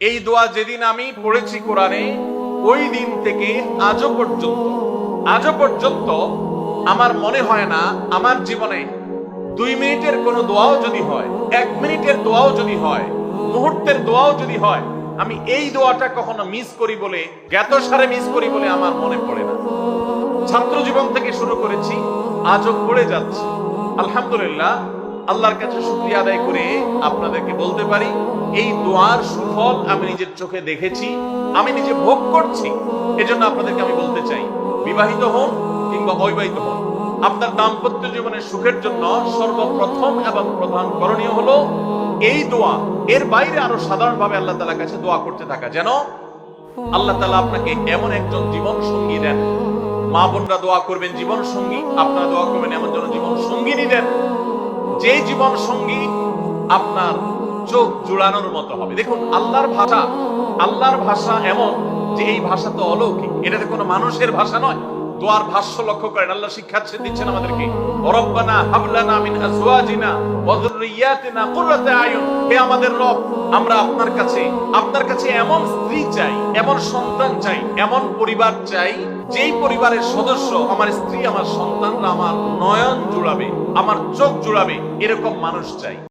এই দোয়া যেদিন আমি পড়েছি কোরআনে, ওই দিন থেকে আজও পর্যন্ত আজও পর্যন্ত আমার মনে হয় না, আমার জীবনে দুই মিনিটের কোনো দোয়াও যদি হয়, এক মিনিটের দোয়াও যদি হয়, মুহূর্তের দোয়াও যদি হয়, আমি এই দোয়াটা কখনো মিস করি বলে, জ্ঞাত সারে মিস করি বলে আমার মনে পড়ে না। ছাত্র জীবন থেকে শুরু করেছি, আজও পড়ে যাচ্ছি। আলহামদুলিল্লাহ আল্লাহর কাছে শুক্রিয়া আদায় করে আপনাদেরকে বলতে পারি, এই দোয়ার সুফল আমি নিজের চোখে দেখেছি, আমি নিজে ভোগ করছি, এজন্য আপনাদেরকে আমি বলতে চাই, বিবাহিত হন কিংবা অবিবাহিত হন, আপনার দাম্পত্য জীবনের সুখের জন্য সর্বপ্রথম এবং প্রধান করণীয় হলো এই দোয়া। এর বাইরে আরও সাধারণভাবে আল্লাহ তালার কাছে দোয়া করতে থাকা। যেন আল্লাহ তালা আপনাকে এমন একজন জীবন সঙ্গী দেন। মা বোনরা দোয়া করবেন জীবন সঙ্গী আপনারা দোয়া করবেন এমন যেন জীবন সঙ্গিনী দেন। যে জীবন সঙ্গী আপনার চোখ জোড়ানোর মতো হবে। দেখুন, আল্লাহর ভাষা আল্লাহর ভাষা এমন যে এই ভাষা তো অলৌকিক। এটা তো কোনো মানুষের ভাষা নয়। দোয়ার ভাষ্য লক্ষ্য করেন, আল্লাহ শিক্ষা দিচ্ছেন আমাদেরকে। রব্বানা হাবলানা মিন আজওয়াজিনা ওয়া যুররিয়াতিনা কুররাতা আয়ুন। হে আমাদের রব, আমরা আপনার কাছে আপনার কাছে এমন স্ত্রী চাই, এমন সন্তান চাই, এমন পরিবার চাই, যেই পরিবারের সদস্য আমার স্ত্রী, আমার সন্তানরা আমার নয়ন জুড়াবে, আমার চোখ জুড়াবে, এরকম মানুষ চাই।